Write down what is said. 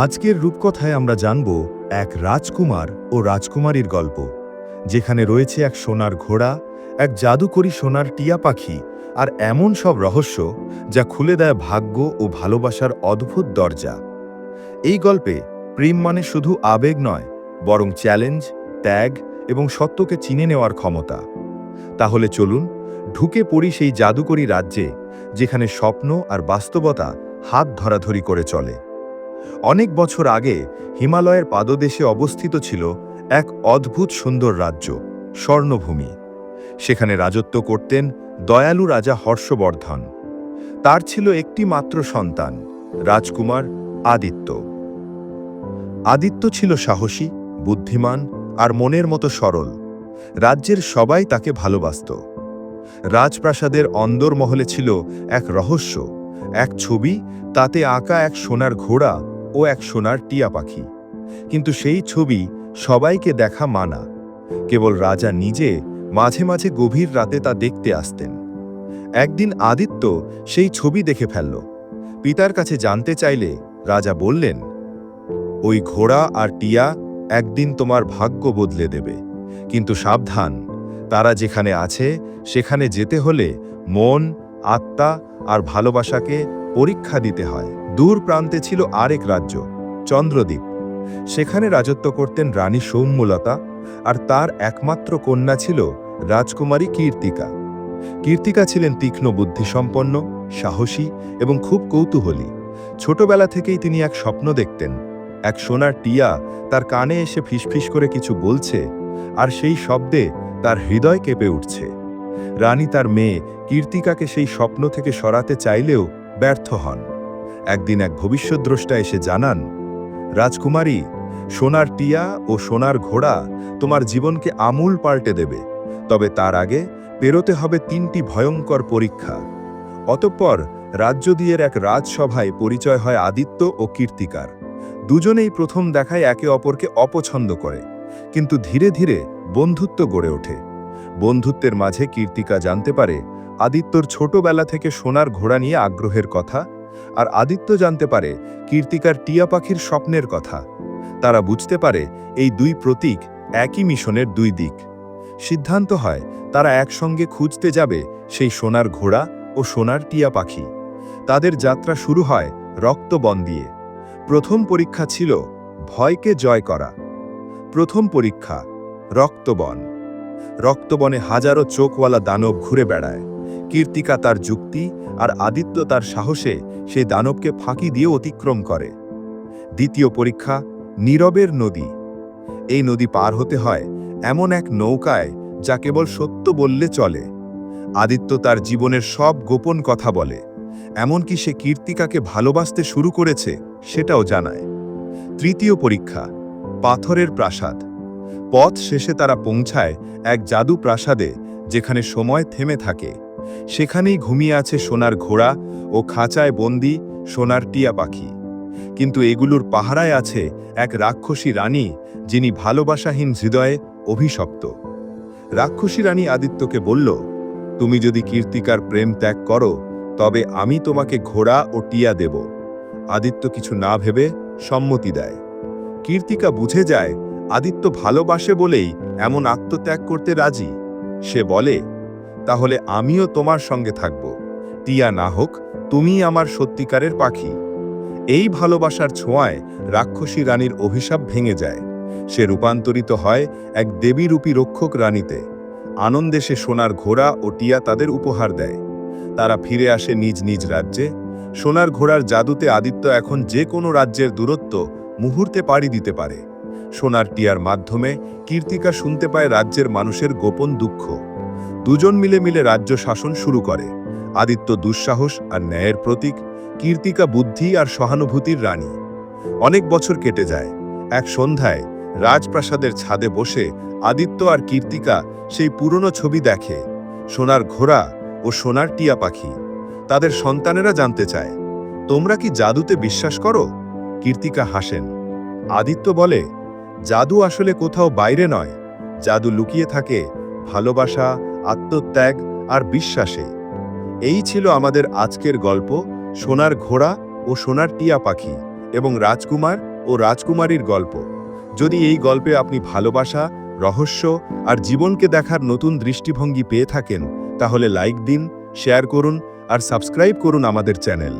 আজকের রূপকথায় আমরা জানব এক রাজকুমার ও রাজকুমারীর গল্প, যেখানে রয়েছে এক সোনার ঘোড়া, এক জাদুকরী সোনার টিয়া পাখি আর এমন সব রহস্য যা খুলে দেয় ভাগ্য ও ভালোবাসার অদ্ভুত দরজা। এই গল্পে প্রেম মানে শুধু আবেগ নয়, বরং চ্যালেঞ্জ, ত্যাগ এবং সত্যকে চিনে নেওয়ার ক্ষমতা। তাহলে চলুন ঢুকে পড়ি সেই জাদুকরী রাজ্যে, যেখানে স্বপ্ন আর বাস্তবতা হাত ধরাধরি করে চলে। অনেক বছর আগে হিমালয়ের পাদদেশে অবস্থিত ছিল এক অদ্ভুত সুন্দর রাজ্য, স্বর্ণভূমি। সেখানে রাজত্ব করতেন দয়ালু রাজা হর্ষবর্ধন। তার ছিল একটি মাত্র সন্তান, রাজকুমার আদিত্য। আদিত্য ছিল সাহসী, বুদ্ধিমান আর মনের মতো সরল। রাজ্যের সবাই তাকে ভালোবাসত। রাজপ্রাসাদের অন্দরমহলে ছিল এক রহস্য, এক ছবি, তাতে আঁকা এক সোনার ঘোড়া ও এক সোনার টিয়া পাখি। কিন্তু সেই ছবি সবাইকে দেখা মানা। কেবল রাজা নিজে মাঝে মাঝে গভীর রাতে তা দেখতে আসতেন। একদিন আদিত্য সেই ছবি দেখে ফেলল। পিতার কাছে জানতে চাইলে রাজা বললেন, ওই ঘোড়া আর টিয়া একদিন তোমার ভাগ্য বদলে দেবে। কিন্তু সাবধান, তারা যেখানে আছে, সেখানে যেতে হলে মন, আত্মা আর ভালোবাসাকে পরীক্ষা দিতে হয়। দূর প্রান্তে ছিল আরেক রাজ্য, চন্দ্রদ্বীপ। সেখানে রাজত্ব করতেন রানী সৌম্যলতা আর তার একমাত্র কন্যা ছিল রাজকুমারী কীর্তিকা। কীর্তিকা ছিলেন তীক্ষ্ণ বুদ্ধিসম্পন্ন, সাহসী এবং খুব কৌতূহলী। ছোটবেলা থেকেই তিনি এক স্বপ্ন দেখতেন। এক সোনার টিয়া তার কানে এসে ফিসফিস করে কিছু বলছে আর সেই শব্দে তার হৃদয় কেঁপে উঠছে। রানী তার মেয়ে কীর্তিকাকে সেই স্বপ্ন থেকে সরাতে চাইলেও ব্যর্থ হন। একদিন এক ভবিষ্যদ্রষ্টা এসে জানান, রাজকুমারী, সোনার টিয়া ও সোনার ঘোড়া তোমার জীবনকে আমূল পাল্টে দেবে, তবে তার আগে পেরোতে হবে তিনটি ভয়ঙ্কর পরীক্ষা। অতঃপর রাজ্যদিয়ের এক রাজসভায় পরিচয় হয় আদিত্য ও কীর্তিকার। দুজনেই প্রথম দেখায় একে অপরকে অপছন্দ করে, কিন্তু ধীরে ধীরে বন্ধুত্ব গড়ে ওঠে। বন্ধুত্বের মাঝে কীর্তিকা জানতে পারে আদিত্যর ছোটবেলা থেকে সোনার ঘোড়া নিয়ে আগ্রহের কথা আর আদিত্য জানতে পারে কীর্তিকার টিয়া পাখির স্বপ্নের কথা। তারা বুঝতে পারে এই দুই প্রতীক একই মিশনের দুই দিক। সিদ্ধান্ত হয় তারা একসঙ্গে খুঁজতে যাবে সেই সোনার ঘোড়া ও সোনার টিয়া পাখি। তাদের যাত্রা শুরু হয় রক্তবন দিয়ে। প্রথম পরীক্ষা ছিল ভয়কে জয় করা। প্রথম পরীক্ষা রক্তবন। রক্তবনে হাজারো চোখওয়ালা দানব ঘুরে বেড়ায়। কীর্তিকা তার যুক্তি আর আদিত্য তার সাহসে সেই দানবকে ফাঁকি দিয়ে অতিক্রম করে। দ্বিতীয় পরীক্ষা, নীরবের নদী। এই নদী পার হতে হয় এমন এক নৌকায় যা কেবল সত্য বললে চলে। আদিত্য তার জীবনের সব গোপন কথা বলে, এমনকি সে কীর্তিকাকে ভালোবাসতে শুরু করেছে সেটাও জানায়। তৃতীয় পরীক্ষা, পাথরের প্রাসাদ। পথ শেষে তারা পৌঁছায় এক জাদু প্রাসাদে যেখানে সময় থেমে থাকে। সেখানেই ঘুমিয়ে আছে সোনার ঘোড়া ও খাঁচায় বন্দি সোনার টিয়া পাখি। কিন্তু এগুলোর পাহারায় আছে এক রাক্ষসী রানী, যিনি ভালোবাসাহীন হৃদয়ে অভিশপ্ত। রাক্ষসী রানী আদিত্যকে বলল, তুমি যদি কীর্তিকার প্রেম ত্যাগ করো, তবে আমি তোমাকে ঘোড়া ও টিয়া দেব আদিত্য কিছু না ভেবে সম্মতি দেয়। কীর্তিকা বুঝে যায়, আদিত্য ভালোবাসে বলেই এমন আত্মত্যাগ করতে রাজি। সে বলে, তাহলে আমিও তোমার সঙ্গে থাকব। টিয়া না হোক তুমি আমার সত্যিকারের পাখি। এই ভালোবাসার ছোঁয়ায় রাক্ষসী রানীর অভিশাপ ভেঙে যায়। সে রূপান্তরিত হয় এক দেবীরূপী রক্ষক রানীতে। আনন্দে সে সোনার ঘোড়া ও টিয়া তাদের উপহার দেয়। তারা ফিরে আসে নিজ নিজ রাজ্যে। সোনার ঘোড়ার জাদুতে আদিত্য এখন যে কোনো রাজ্যের দূরত্ব মুহূর্তে পাড়ি দিতে পারে। সোনার টিয়ার মাধ্যমে কীর্তিকা শুনতে পায় রাজ্যের মানুষের গোপন দুঃখ। দুজন মিলে মিলে রাজ্য শাসন শুরু করে। আদিত্য দুঃসাহস আর ন্যায়ের প্রতীক, কীর্তিকা বুদ্ধি আর সহানুভূতির রানী। অনেক বছর কেটে যায়। এক সন্ধ্যায় রাজপ্রাসাদের ছাদে বসে আদিত্য আর কীর্তিকা সেই পুরনো ছবি দেখে। সোনার ঘোড়া ও সোনার টিয়া পাখি। তাদের সন্তানেরা জানতে চায়, তোমরা কি জাদুতে বিশ্বাস করো? কীর্তিকা হাসেন। আদিত্য বলে, জাদু আসলে কোথাও বাইরে নয়। জাদু লুকিয়ে থাকে ভালোবাসা, আত্মত্যাগ আর বিশ্বাসে। এই ছিল আমাদের আজকের গল্প, সোনার ঘোড়া ও সোনার টিয়া পাখি এবং রাজকুমার ও রাজকুমারীর গল্প। যদি এই গল্পে আপনি ভালোবাসা, রহস্য আর জীবনকে দেখার নতুন দৃষ্টিভঙ্গি পেয়ে থাকেন, তাহলে লাইক দিন, শেয়ার করুন আর সাবস্ক্রাইব করুন আমাদের চ্যানেল।